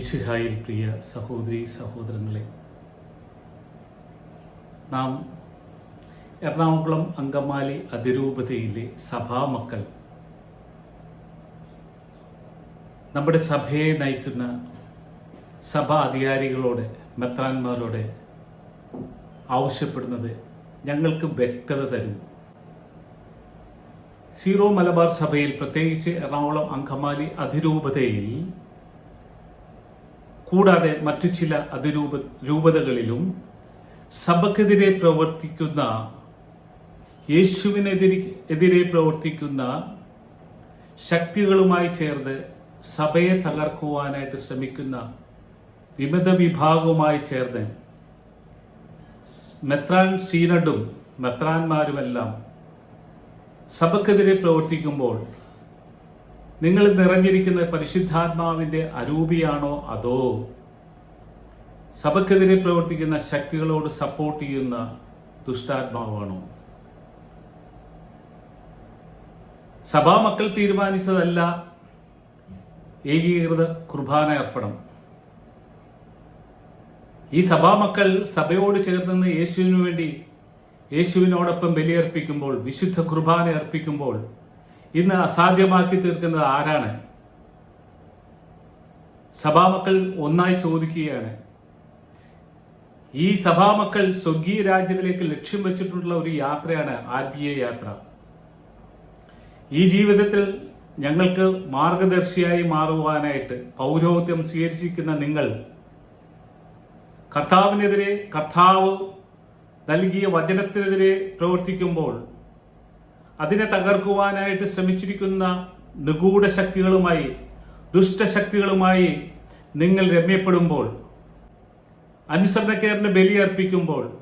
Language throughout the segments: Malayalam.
ഇശുഹായിൽ പ്രിയ സഹോദരി സഹോദരങ്ങളെ നാം എറണാകുളം അങ്കമാലി അതിരൂപതയിലെ സഭാമക്കൾ നമ്മുടെ സഭയെ നയിക്കുന്ന സഭാ അധികാരികളോട് മെത്രാന്മാരോട് ആവശ്യപ്പെടുന്നത് ഞങ്ങൾക്ക് വ്യക്തത തരൂ. സീറോ മലബാർ സഭയിൽ പ്രത്യേകിച്ച് എറണാകുളം അങ്കമാലി അതിരൂപതയിൽ കൂടാതെ മറ്റു ചില അതിരൂപ രൂപതകളിലും സഭക്കെതിരെ പ്രവർത്തിക്കുന്ന യേശുവിനെതിരെ എതിരെ പ്രവർത്തിക്കുന്ന ശക്തികളുമായി ചേർന്ന് സഭയെ തകർക്കുവാനായിട്ട് ശ്രമിക്കുന്ന വിമത വിഭാഗവുമായി ചേർന്ന് മെത്രാൻ സീനഡും മെത്രാന്മാരുമെല്ലാം സഭക്കെതിരെ പ്രവർത്തിക്കുമ്പോൾ നിങ്ങൾ നിറഞ്ഞിരിക്കുന്ന പരിശുദ്ധാത്മാവിന്റെ അരൂപിയാണോ അതോ സഭക്കെതിരെ പ്രവർത്തിക്കുന്ന ശക്തികളോട് സപ്പോർട്ട് ചെയ്യുന്ന ദുഷ്ടാത്മാവാണോ? സഭാമക്കൾ തീരുമാനിച്ചതല്ല ഏകീകൃത കുർബാന അർപ്പണം. ഈ സഭാമക്കൾ സഭയോട് ചേർന്ന് യേശുവിനു വേണ്ടി യേശുവിനോടൊപ്പം ബലിയർപ്പിക്കുമ്പോൾ വിശുദ്ധ കുർബാന അർപ്പിക്കുമ്പോൾ ഇന്ന് അസാധ്യമാക്കി തീർക്കുന്നത് ആരാണ്? സഭാമക്കൾ ഒന്നായി ചോദിക്കുകയാണ്. ഈ സഭാമക്കൾ സ്വർഗീയ രാജ്യത്തിലേക്ക് ലക്ഷ്യം വെച്ചിട്ടുള്ള ഒരു യാത്രയാണ് ആത്മീയ യാത്ര. ഈ ജീവിതത്തിൽ ഞങ്ങൾക്ക് മാർഗദർശിയായി മാറുവാനായിട്ട് പൗരോഹിത്യം സ്വീകരിച്ചിരിക്കുന്ന നിങ്ങൾ കർത്താവിനെതിരെ കർത്താവ് നൽകിയ വചനത്തിനെതിരെ പ്രവർത്തിക്കുമ്പോൾ അതിനെ തകർക്കുവാനായിട്ട് ശ്രമിച്ചിരിക്കുന്ന നിഗൂഢ ശക്തികളുമായി ദുഷ്ടശക്തികളുമായി നിങ്ങൾ രമ്യപ്പെടുമ്പോൾ അനുസരണക്കേറിന് ബലിയർപ്പിക്കുമ്പോൾ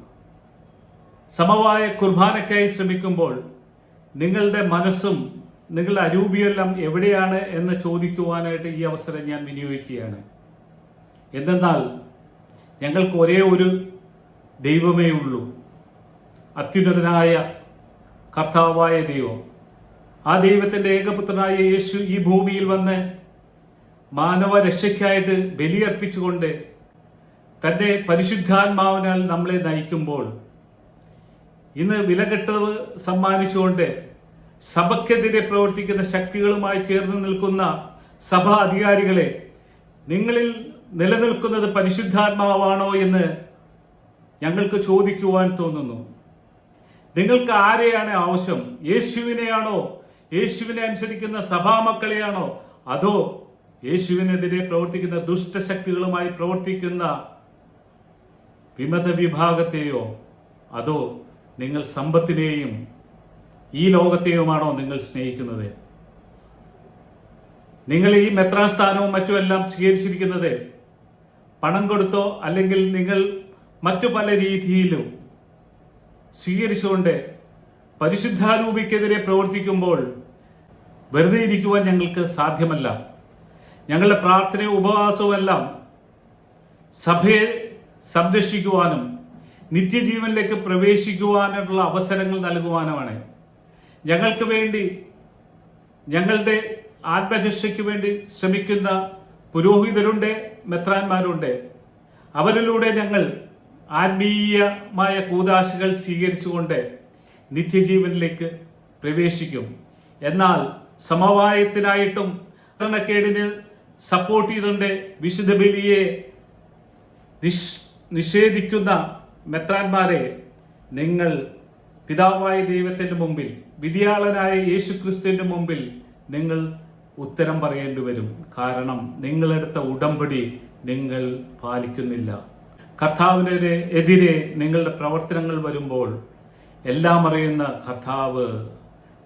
സമവായ കുർബാനയ്ക്കായി ശ്രമിക്കുമ്പോൾ നിങ്ങളുടെ മനസ്സും നിങ്ങളുടെ അരൂപിയെല്ലാം എവിടെയാണ് എന്ന് ചോദിക്കുവാനായിട്ട് ഈ അവസരം ഞാൻ വിനിയോഗിക്കുകയാണ്. എന്തെന്നാൽ ഞങ്ങൾക്ക് ഒരേ ഒരു ദൈവമേ ഉള്ളൂ. അത്യുന്നതനായ കർത്താവായ ദൈവം ആ ദൈവത്തിന്റെ ഏകപുത്രനായ യേശു ഈ ഭൂമിയിൽ വന്ന് മാനവ രക്ഷയ്ക്കായിട്ട് ബലിയർപ്പിച്ചുകൊണ്ട് തന്റെ പരിശുദ്ധാത്മാവിനാൽ നമ്മളെ നയിക്കുമ്പോൾ ഇന്ന് വിലകെട്ടവ് സമ്മാനിച്ചുകൊണ്ട് സഭയ്ക്കെതിരെ പ്രവർത്തിക്കുന്ന ശക്തികളുമായി ചേർന്ന് നിൽക്കുന്ന സഭാ അധികാരികളെ നിങ്ങളിൽ നിലനിൽക്കുന്നത് പരിശുദ്ധാത്മാവാണോ എന്ന് ഞങ്ങൾക്ക് ചോദിക്കുവാൻ തോന്നുന്നു. നിങ്ങൾക്ക് ആരെയാണ് ആവശ്യം? യേശുവിനെയാണോ? യേശുവിനെ അനുസരിക്കുന്ന സഭാമക്കളെയാണോ? അതോ യേശുവിനെതിരെ പ്രവർത്തിക്കുന്ന ദുഷ്ടശക്തികളുമായി പ്രവർത്തിക്കുന്ന വിമത വിഭാഗത്തെയോ? അതോ നിങ്ങൾ സമ്പത്തിനെയും ഈ ലോകത്തെയുമാണോ നിങ്ങൾ സ്നേഹിക്കുന്നത്? നിങ്ങൾ ഈ മെത്രാസ്ഥാനവും മറ്റുമെല്ലാം സ്വീകരിച്ചിരിക്കുന്നത് പണം കൊടുത്തോ അല്ലെങ്കിൽ നിങ്ങൾ മറ്റു പല രീതിയിലും സ്വീകരിച്ചുകൊണ്ട് പരിശുദ്ധാരൂപിക്കെതിരെ പ്രവർത്തിക്കുമ്പോൾ വെറുതെ ഇരിക്കുവാൻ ഞങ്ങൾക്ക് സാധ്യമല്ല. ഞങ്ങളുടെ പ്രാർത്ഥനയും ഉപവാസവുമെല്ലാം സഭയെ സംരക്ഷിക്കുവാനും നിത്യജീവനിലേക്ക് പ്രവേശിക്കുവാനുള്ള അവസരങ്ങൾ നൽകുവാനുമാണ്. ഞങ്ങൾക്ക് വേണ്ടി ഞങ്ങളുടെ ആത്മരക്ഷയ്ക്ക് വേണ്ടി ശ്രമിക്കുന്ന പുരോഹിതരുണ്ട് മെത്രാന്മാരുണ്ട്. അവരിലൂടെ ഞങ്ങൾ ആത്മീയമായ കൂതാശകൾ സ്വീകരിച്ചുകൊണ്ട് നിത്യജീവനിലേക്ക് പ്രവേശിക്കും. എന്നാൽ സമവായത്തിനായിട്ടും ഭരണക്കേടിന് സപ്പോർട്ട് ചെയ്തുകൊണ്ട് വിശുദ്ധ ബലിയെ നിഷേധിക്കുന്ന മെത്രാന്മാരെ നിങ്ങൾ പിതാവായ ദൈവത്തിന്റെ മുമ്പിൽ വിധിയാളനായ യേശു ക്രിസ്തുവിന്റെ മുമ്പിൽ നിങ്ങൾ ഉത്തരം പറയേണ്ടി വരും. കാരണം നിങ്ങളെടുത്ത ഉടമ്പടി നിങ്ങൾ പാലിക്കുന്നില്ല. കർത്താവിനെതിരെ എതിരെ നിങ്ങളുടെ പ്രവർത്തനങ്ങൾ വരുമ്പോൾ എല്ലാം അറിയുന്ന കർത്താവ്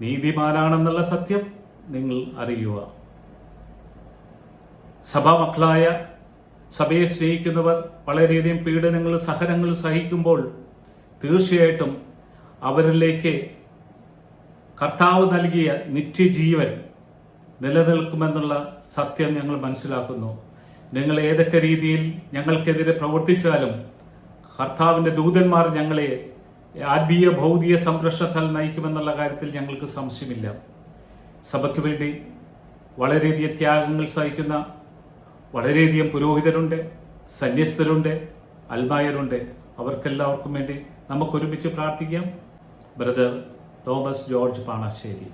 നീതിമാനാണെന്നുള്ള സത്യം നിങ്ങൾ അറിയുക. സഭാമക്കളായ സഭയെ സ്നേഹിക്കുന്നവർ വളരെയധികം പീഡനങ്ങളും സഹനങ്ങളും സഹിക്കുമ്പോൾ തീർച്ചയായിട്ടും അവരിലേക്ക് കർത്താവ് നൽകിയ നിത്യജീവൻ നിലനിൽക്കുമെന്നുള്ള സത്യം ഞങ്ങൾ മനസ്സിലാക്കുന്നു. നിങ്ങൾ ഏതൊക്കെ രീതിയിൽ ഞങ്ങൾക്കെതിരെ പ്രവർത്തിച്ചാലും കർത്താവിന്റെ ദൂതന്മാർ ഞങ്ങളെ ആത്മീയ ഭൗതിക സംരക്ഷണത്താൽ നയിക്കുമെന്നുള്ള കാര്യത്തിൽ ഞങ്ങൾക്ക് സംശയമില്ല. സഭയ്ക്ക് വേണ്ടി വളരെയധികം ത്യാഗങ്ങൾ സഹിക്കുന്ന വളരെയധികം പുരോഹിതരുണ്ട് സന്യസ്തരുണ്ട് അൽമായരുണ്ട്. അവർക്കെല്ലാവർക്കും വേണ്ടി നമുക്കൊരുമിച്ച് പ്രാർത്ഥിക്കാം. ബ്രദർ തോമസ് ജോർജ് പാണശ്ശേരി.